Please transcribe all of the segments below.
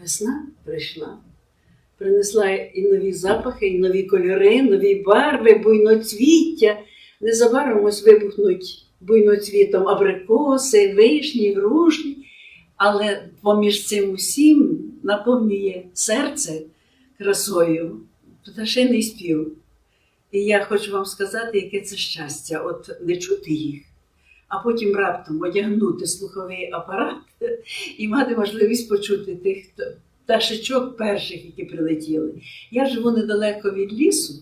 Весна прийшла, принесла і нові запахи, і нові кольори, нові барви, буйноцвіття. Незабаром ось вибухнуть буйноцвітом абрикоси, вишні, грушні. Але поміж цим усім наповнює серце красою пташиний спів. І я хочу вам сказати, яке це щастя, от не чути їх, а потім раптом одягнути слуховий апарат і мати можливість почути тих пташечок перших, які прилетіли. Я живу недалеко від лісу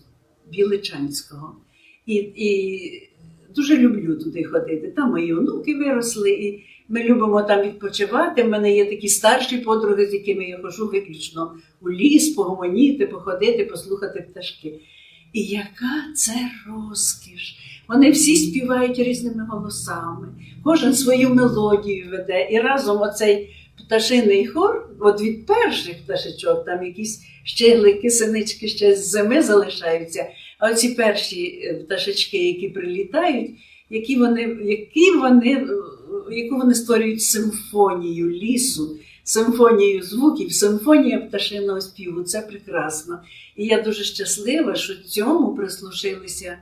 Біличанського і, і дуже люблю туди ходити. Там мої онуки виросли, і ми любимо там відпочивати. У мене є такі старші подруги, з якими я хожу виключно у ліс, погомоніти, походити, послухати пташки. І яка це розкіш! Вони всі співають різними голосами, кожен свою мелодію веде. І разом оцей пташиний хор, от від перших пташечок, там якісь щеглики, синички ще з зими залишаються. А оці перші е, пташечки, які прилітають, які вони, які вони, е, яку вони створюють симфонію лісу, симфонію звуків, симфонія пташиного співу. Це прекрасно. І я дуже щаслива, що цьому прислушилися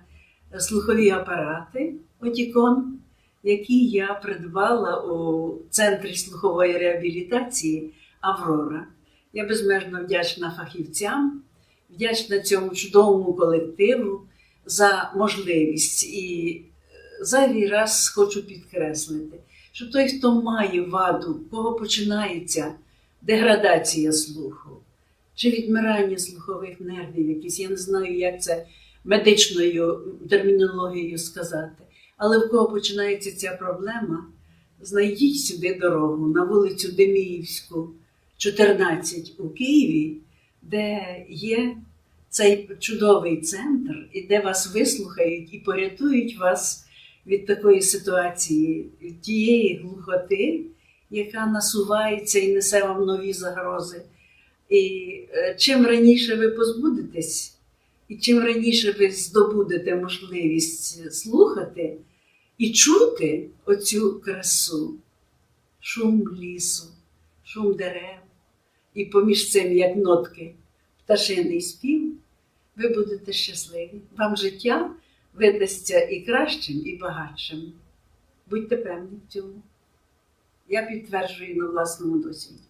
слухові апарати Отікон, які я придбала у центрі слухової реабілітації Аврора. Я безмежно вдячна фахівцям, вдячна цьому чудовому колективу за можливість. І зайвий раз хочу підкреслити, що той, хто має ваду, в кого починається деградація слуху, чи відмирання слухових нервів, якісь, я не знаю, як це медичною термінологією сказати. Але в кого починається ця проблема, знайдіть сюди дорогу на вулицю Деміївську, 14 у Києві, де є цей чудовий центр, і де вас вислухають і порятують вас від такої ситуації, тієї глухоти, яка насувається і несе вам нові загрози. І е, чим раніше ви позбудетесь, і чим раніше ви здобудете можливість слухати і чути оцю красу, шум лісу, шум дерев, і поміж цим, як нотки, пташиний спів, ви будете щасливі. Вам життя видасться і кращим, і багатшим. Будьте певні в цьому. Я підтверджую на власному досвіді.